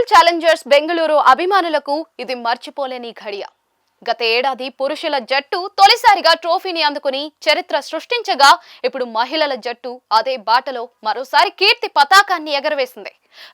Royal Challengers Bengaluru అభిమానులకు ఇది మర్చిపోలేని ఘడియ. గత ఏడాది పురుషుల జట్టు తొలిసారిగా ట్రోఫీని అందుకుని చరిత్ర సృష్టించగా ఇప్పుడు మహిళల జట్టు అదే బాటలో మరోసారి కీర్తి పతాకాన్ని ఎగరవేసింది.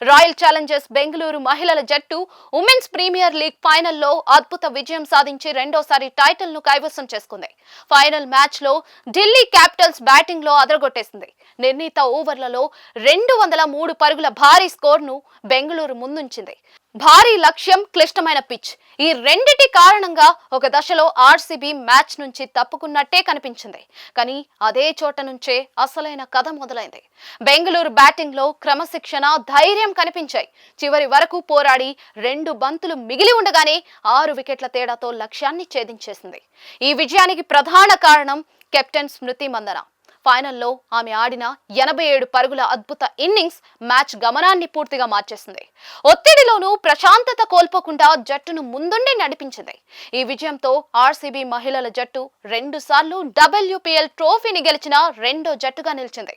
రాయల్ ఛాలెంజర్స్ బెంగళూరు మహిళల జట్టు ఉమెన్స్ ప్రీమియర్ లీగ్ ఫైనల్లో అద్భుత విజయం సాధించి రెండోసారి టైటిల్ను కైవసం చేసుకుంది. ఫైనల్ మ్యాచ్లో ఢిల్లీ క్యాపిటల్స్ బ్యాటింగ్లో అదరగొట్టేసింది. నిర్ణీత ఓవర్లలో రెండు వందల మూడు పరుగుల భారీ స్కోర్ను బెంగళూరు ముందుంచింది. భారీ లక్ష్యం క్లిష్టమైన పిచ్ ఈ రెండిటి కారణంగా ఒక దశలో ఆర్సీబీ మ్యాచ్ నుంచి తప్పుకున్నట్టే కనిపించింది. కానీ అదే చోట నుంచే అసలైన కథ మొదలైంది. బెంగళూరు బ్యాటింగ్లో క్రమశిక్షణ ధైర్యం కనిపించాయి. చివరి వరకు పోరాడి రెండు బంతులు మిగిలి ఉండగానే ఆరు వికెట్ల తేడాతో లక్ష్యాన్ని ఛేదించేసింది. ఈ విజయానికి ప్రధాన కారణం కెప్టెన్ స్మృతి మందన. ఫైనల్లో ఆమె ఆడిన ఎనభై ఏడు పరుగుల అద్భుత ఇన్నింగ్స్ మ్యాచ్ గమనాన్ని పూర్తిగా మార్చేసింది. ఒత్తిడిలోనూ ప్రశాంతత కోల్పోకుండా జట్టును ముందుండి నడిపించింది. ఈ విజయంతో ఆర్సీబీ మహిళల జట్టు రెండు సార్లు డబ్ల్యూపీఎల్ ట్రోఫీని గెలిచిన రెండో జట్టుగా నిలిచింది.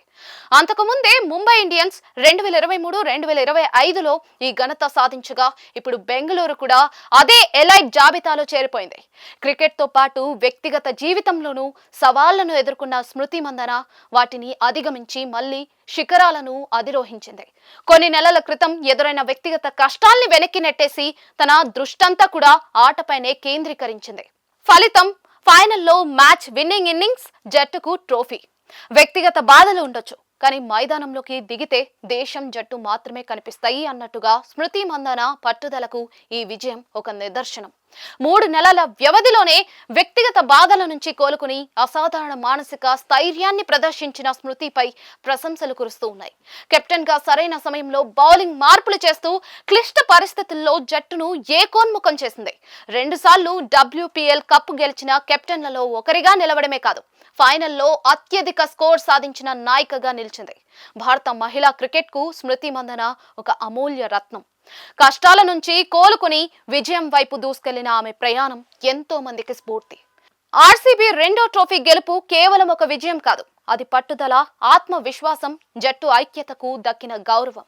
అంతకుముందే ముంబై ఇండియన్స్ రెండు వేల ఇరవై మూడు రెండు వేల ఇరవై ఐదులో ఈ ఘనత సాధించగా ఇప్పుడు బెంగళూరు కూడా అదే ఎలైట్ జాబితాలో చేరిపోయింది. క్రికెట్తో పాటు వ్యక్తిగత జీవితంలోనూ సవాళ్ళను ఎదుర్కొన్న స్మృతి మందన వాటిని అధిగమించి మళ్ళీ శిఖరాలను అధిరోహించింది. కొన్ని నెలల క్రితం ఎదురైన వ్యక్తిగత కష్టాల్ని వెనక్కి నెట్టేసి తన దృష్టంతా కూడా ఆటపైనే కేంద్రీకరించింది. ఫలితం ఫైనల్లో మ్యాచ్ విన్నింగ్ ఇన్నింగ్స్ జట్టుకు ట్రోఫీ. వ్యక్తిగత బాధలు ఉండొచ్చు కానీ మైదానంలోకి దిగితే దేశం జట్టు మాత్రమే కనిపిస్తాయి అన్నట్టుగా స్మృతి మందన పట్టుదలకు ఈ విజయం ఒక నిదర్శనం. మూడు నెలల వ్యవధిలోనే వ్యక్తిగత బాధల నుంచి కోలుకుని అసాధారణ మానసిక స్థైర్యాన్ని ప్రదర్శించిన స్మృతిపై ప్రశంసలు కురుస్తూ ఉన్నాయి. కెప్టెన్గా సరైన సమయంలో బౌలింగ్ మార్పులు చేస్తూ క్లిష్ట పరిస్థితుల్లో జట్టును ఏకోన్ముఖం చేసింది. రెండుసార్లు డబ్ల్యూపీఎల్ కప్ గెలిచిన కెప్టెన్లలో ఒకరిగా నిలవడమే కాదు ఫైనల్లో అత్యధిక స్కోర్ సాధించిన నాయికగా నిలిచింది. భారత మహిళా క్రికెట్కు స్మృతి మందన ఒక అమూల్య రత్నం. కష్టాల నుంచి కోలుకుని విజయం వైపు దూసుకెళ్ళిన ఆమె ప్రయాణం ఎంతో మందికి స్ఫూర్తి. ఆర్సీబీ రెండో ట్రోఫీ గెలుపు కేవలం ఒక విజయం కాదు అది పట్టుదల ఆత్మవిశ్వాసం జట్టు ఐక్యతకు దక్కిన గౌరవం.